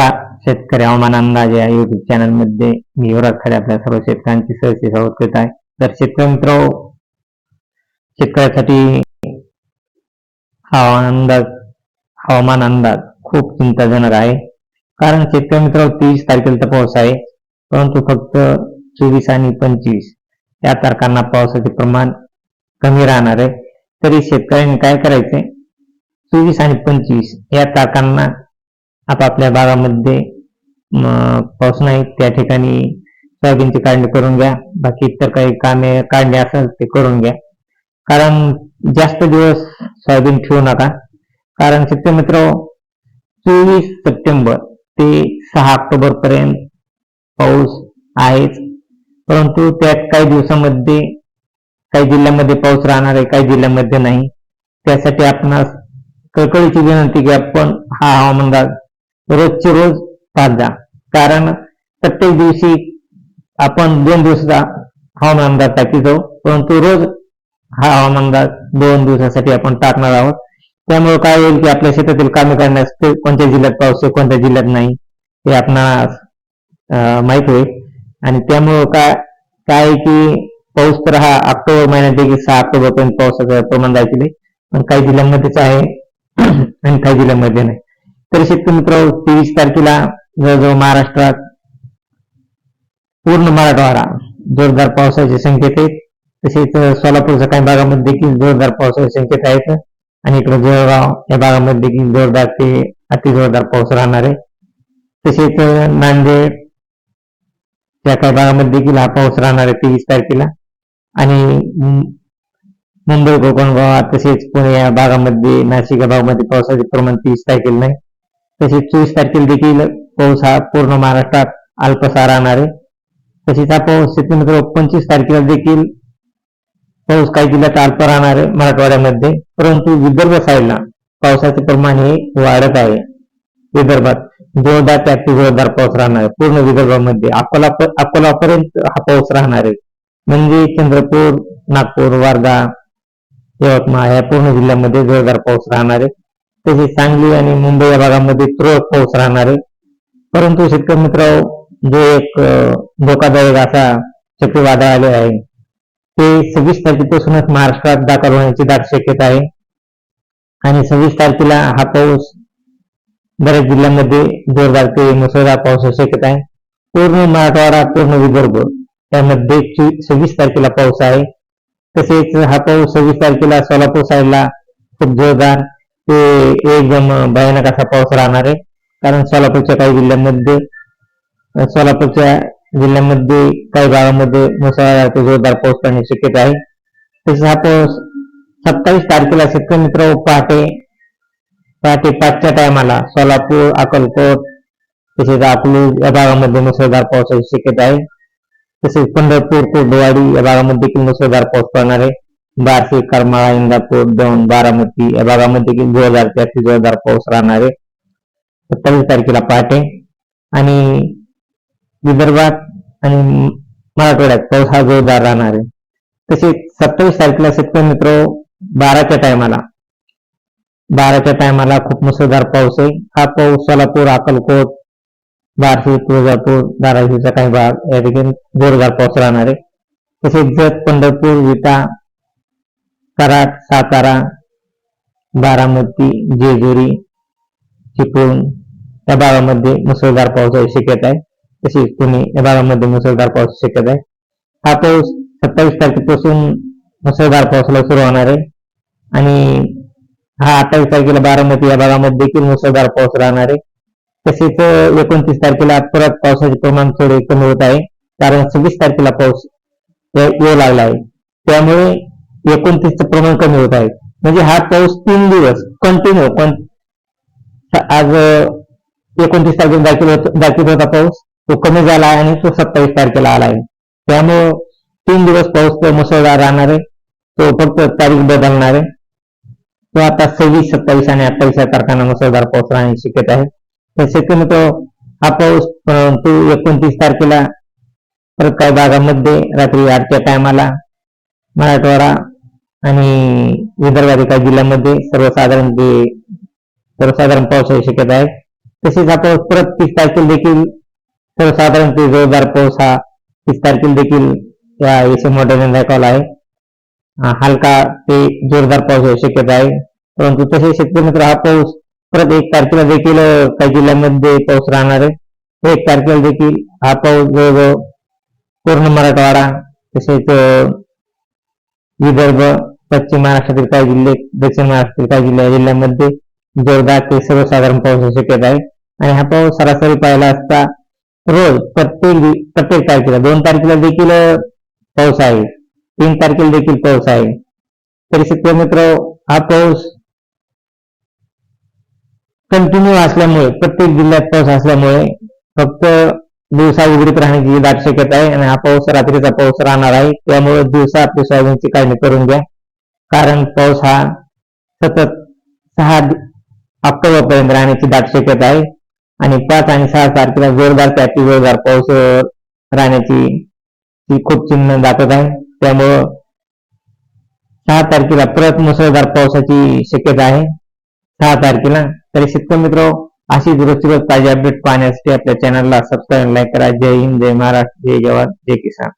नमस्कार शेतकरी हवामान अंदाज या युट्यूब चॅनलमध्ये मी युवराज खरे आपल्या सर्व शेतकऱ्यांची सहर्ष स्वागत करीत आहे. तर शेतकरी मित्र शेतकऱ्यासाठी हवामान अंदाज हवामान अंदाज खूप चिंताजनक आहे. कारण शेतकरी मित्र तेवीस तारखेला तर पाऊस आहे परंतु फक्त चोवीस आणि पंचवीस या तारखांना पावसाचे प्रमाण कमी राहणार आहे. तरी शेतकऱ्यांनी काय करायचंय? चोवीस आणि पंचवीस या तारखांना आपापल्या भागामध्ये पाऊस नाही त्या ठिकाणी सोयाबीनची काढणी करून घ्या. बाकी इतर काही कामे काढणे असेल ते करून घ्या. कारण जास्त दिवस सोयाबीन ठेवू नका. कारण शेतकरी मित्र चोवीस सप्टेंबर ते सहा ऑक्टोबर पर्यंत पाऊस आहेच. परंतु त्यात काही दिवसामध्ये काही जिल्ह्यामध्ये पाऊस राहणार आहे काही जिल्ह्यामध्ये नाही. त्यासाठी आपणास कळकळीची विनंती की आपण हा हवामान रोजचे रोज पाहत जा कारण प्रत्येक दिवशी आपण दोन दिवसाचा हवामान अंदाज टाकी जाऊ. परंतु रोज हा हवामान अंदाज दोन दिवसासाठी आपण टाकणार आहोत. त्यामुळे काय होईल की आपल्या शेतातील कामे करण्यास ते कोणत्या जिल्ह्यात पाऊस आहे कोणत्या जिल्ह्यात नाही हे आपणास माहीत होईल. आणि त्यामुळं काय काय आहे की पाऊस तर हा ऑक्टोबर महिन्यात देखील सहा ऑक्टोबर पर्यंत पावसाचं प्रमाण जायचे पण काही जिल्ह्यांमध्येच आहे आणि काही जिल्ह्यांमध्ये नाही. तर शेतकरी मित्र तेवीस तारखेला जवळजवळ महाराष्ट्रात पूर्ण मराठवाडा जोरदार पावसाचे संकेत आहेत. तसेच सोलापूरच्या काही भागामध्ये देखील जोरदार पावसाचे संकेत आहेत. आणि इकडे जळगाव या भागामध्ये देखील जोरदार ते अति जोरदार पाऊस राहणार आहे. तसेच नांदेड त्या काही भागामध्ये देखील हा पाऊस राहणार आहे तेवीस तारखेला. आणि मुंबई कोकण गोवा तसेच पुणे या भागामध्ये नाशिक या भागामध्ये पावसाचे प्रमाण तीस तारखेला नाही. तसेच चोवीस तारखेला देखील पाऊस हा पूर्ण महाराष्ट्रात अल्पसा राहणार आहे. तसेच हा पाऊस शेतकरी पंचवीस तारखेला देखील पाऊस काही जिल्ह्यात अल्प राहणार आहे मराठवाड्यामध्ये. परंतु विदर्भ साईडला पावसाचे प्रमाण हे वाढत आहे. विदर्भात जोरदार त्या जोरदार पाऊस राहणार आहे. पूर्ण विदर्भामध्ये अकोला अकोलापर्यंत हा पाऊस राहणार आहे. म्हणजे चंद्रपूर नागपूर वर्धा यवतमाळ या पूर्ण जिल्ह्यामध्ये जोरदार पाऊस राहणार आहे. तसेच सांगली आणि मुंबई या भागामध्ये तुरळक पाऊस राहणार आहे. परंतु शेतकरी मित्र जो एक धोकादायक असा चक्रीवादळ आले आहे ते सव्वीस तारखेपासूनच महाराष्ट्रात दाखल होण्याची दाट शक्यता आहे. आणि सव्वीस तारखेला हा पाऊस बऱ्याच जिल्ह्यांमध्ये जोरदार ते मुसळधार पावसाची शक्यता आहे. पूर्ण मराठवाडा पूर्ण विदर्भ त्यामध्ये सव्वीस तारखेला पाऊस आहे. तसेच हा पाऊस सव्वीस तारखेला सोलापूर साईडला खूप जोरदार ते एकदम भयानक असा पाऊस राहणार आहे. कारण सोलापूरच्या काही जिल्ह्यांमध्ये सोलापूरच्या जिल्ह्यामध्ये काही भागामध्ये मुसळधार ते जोरदार पाऊस पडण्याची शक्यता आहे. तसेच हा पाऊस सत्तावीस तारखेला शेतकरी मित्र पहाटे पहाटे पाचच्या टायमाला सोलापूर अक्कलकोट तसेच अकलूज या भागामध्ये मुसळधार पावसाची शक्यता आहे. तसेच पंढरपूर कुर्डवाडी या भागामध्ये देखील मुसळधार पाऊस पडणार आहे. बार्शी करमाळा इंदापूर दौंड बारामती या भागामध्ये जोरदार ते अति जोरदार पाऊस राहणार आहे सत्तावीस तारखेला पहाटे. आणि विदर्भात आणि मराठवाड्यात पाऊस हा जोरदार राहणार. आहे तसेच सत्तावीस तारखेला शेतकरी मित्र बाराच्या टायमाला बाराच्या टायमाला खूप मुसळधार पाऊस आहे. हा पाऊस सोलापूर अक्कलकोट बार्शी तुळजापूर धाराशिवचा काही भाग या ठिकाणी जोरदार पाऊस राहणार. आहे तसेच जत पंढरपूर विटा कराड सातारा बारामती जेजुरी चिपळूण या भागामध्ये मुसळधार पावसाची शक्यता आहे. तसेच पुणे या भागामध्ये मुसळधार पावसाची शक्यता आहे. हा पाऊस सत्तावीस तारखेपासून मुसळधार पावसाला सुरू होणार आहे. आणि हा अठ्ठावीस तारखेला बारामती या भागामध्ये देखील मुसळधार पाऊस राहणार आहे. तसेच एकोणतीस तारखेला परत पावसाचे प्रमाण थोडे कमी होत आहे. कारण सव्वीस तारखेला पाऊस येऊ लागला आहे. त्यामुळे एकोणतीसचं प्रमाण कमी होत आहे. म्हणजे हा पाऊस तीन दिवस कंटिन्यू आज एकोणतीस तारखेला होत पाऊस. तो कमी झाला आणि तो सत्तावीस तारखेला आला आहे. त्यामुळं तीन दिवस पाऊस तो मुसळधार राहणार आहे. तो फक्त तारीख बदलणार आहे. तो आता सव्वीस, सत्तावीस आणि अठ्ठावीस या तारखांना मुसळधार पाऊस राहण्याची शक्यता आहे. तर तो हा पाऊस, परंतु एकोणतीस तारखेला काही भागामध्ये रात्री आठच्या टायमाला मराठवाडा आणि विदर्भात एका जिल्ह्यामध्ये सर्वसाधारण जे सर्वसाधारण पावसाची शक्यता आहे तसेच हा पाऊस परत तीस तारखेला देखील सर्वसाधारणपणे जोरदार पाऊस हा तीस तारखेला देखील या एस मॉडेल दाखवला आहे. हलका ते जोरदार पाऊस होऊ शक्यता आहे. परंतु तसे शेतकरी मित्र हा पाऊस परत एक तारखेला देखील काही जिल्ह्यांमध्ये पाऊस राहणार आहे. एक तारखेला देखील हा पाऊस जवळजवळ पूर्ण मराठवाडा तसेच विदर्भ पश्चिम महाराष्ट्रातील काही जिल्हे दक्षिण महाराष्ट्रातील काही जिल्हे या जिल्ह्यांमध्ये जोरदार ते सर्वसाधारण पाऊस होऊ शक्यता आहे. आणि हा पाऊस सरासरी पाहिला असता रोज प्रत्येक प्रत्येक तारखेला दोन तारखेला देखील पाऊस आहे. तीन तारखेला देखील पाऊस आहे. तरी शेतकरी मित्र हा पाऊस कंटिन्यू असल्यामुळे प्रत्येक जिल्ह्यात पाऊस असल्यामुळे फक्त दिवसा उघडीत राहण्याची दाट शक्यता आहे आणि हा पाऊस रात्रीचा पाऊस राहणार आहे. त्यामुळे दिवसा आपली सोयाबीनची काढणी करून घ्या. कारण पाऊस हा सतत सहा ऑक्टोबर पर्यंत राहण्याची दाट शक्यता आहे. आणि पाच आणि सहा तारखेला जोरदार ते अति जोरदार पाऊस राहण्याची ही खूप चिन्ह दाखवत आहे. त्यामुळं सहा तारखेला परत मुसळधार पावसाची शक्यता आहे. सहा तारखेला. तरी शेतकरी मित्र अशी रोजची रोज ताजी अपडेट पाहण्यासाठी आपल्या चॅनलला सबस्क्राईब लाईक करा. जय हिंद जय महाराष्ट्र जय जवान जय किसान.